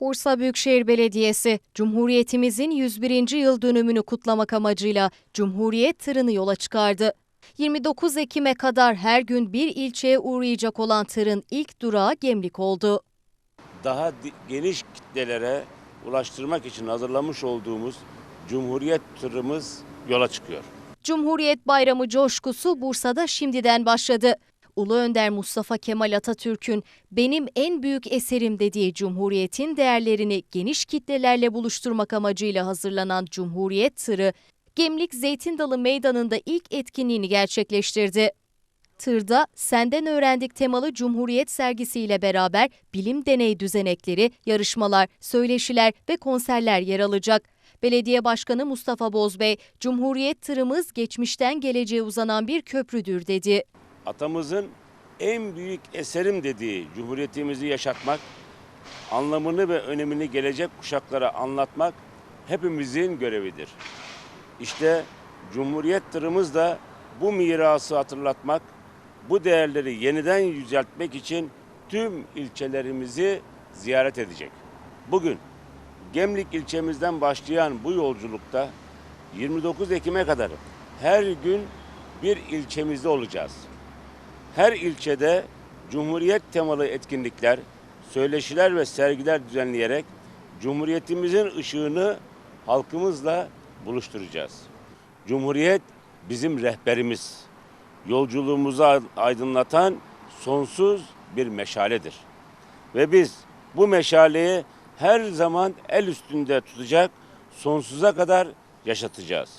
Bursa Büyükşehir Belediyesi, Cumhuriyetimizin 101. yıl dönümünü kutlamak amacıyla Cumhuriyet tırını yola çıkardı. 29 Ekim'e kadar her gün bir ilçeye uğrayacak olan tırın ilk durağı Gemlik oldu. daha geniş kitlelere ulaştırmak için hazırlamış olduğumuz Cumhuriyet tırımız yola çıkıyor. Cumhuriyet Bayramı coşkusu Bursa'da şimdiden başladı. Ulu Önder Mustafa Kemal Atatürk'ün benim en büyük eserim dediği Cumhuriyet'in değerlerini geniş kitlelerle buluşturmak amacıyla hazırlanan Cumhuriyet tırı, Gemlik Zeytin Dalı Meydanı'nda ilk etkinliğini gerçekleştirdi. Tırda Senden Öğrendik temalı Cumhuriyet sergisiyle beraber bilim deney düzenekleri, yarışmalar, söyleşiler ve konserler yer alacak. Belediye Başkanı Mustafa Bozbey, Cumhuriyet tırımız geçmişten geleceğe uzanan bir köprüdür dedi. Atamızın en büyük eserim dediği Cumhuriyetimizi yaşatmak, anlamını ve önemini gelecek kuşaklara anlatmak hepimizin görevidir. İşte Cumhuriyet tırımız da bu mirası hatırlatmak, bu değerleri yeniden yüceltmek için tüm ilçelerimizi ziyaret edecek. Bugün Gemlik ilçemizden başlayan bu yolculukta 29 Ekim'e kadar her gün bir ilçemizde olacağız. Her ilçede Cumhuriyet temalı etkinlikler, söyleşiler ve sergiler düzenleyerek Cumhuriyetimizin ışığını halkımızla buluşturacağız. Cumhuriyet bizim rehberimiz. Yolculuğumuzu aydınlatan sonsuz bir meşaledir. Ve biz bu meşaleyi her zaman el üstünde tutacak, sonsuza kadar yaşatacağız.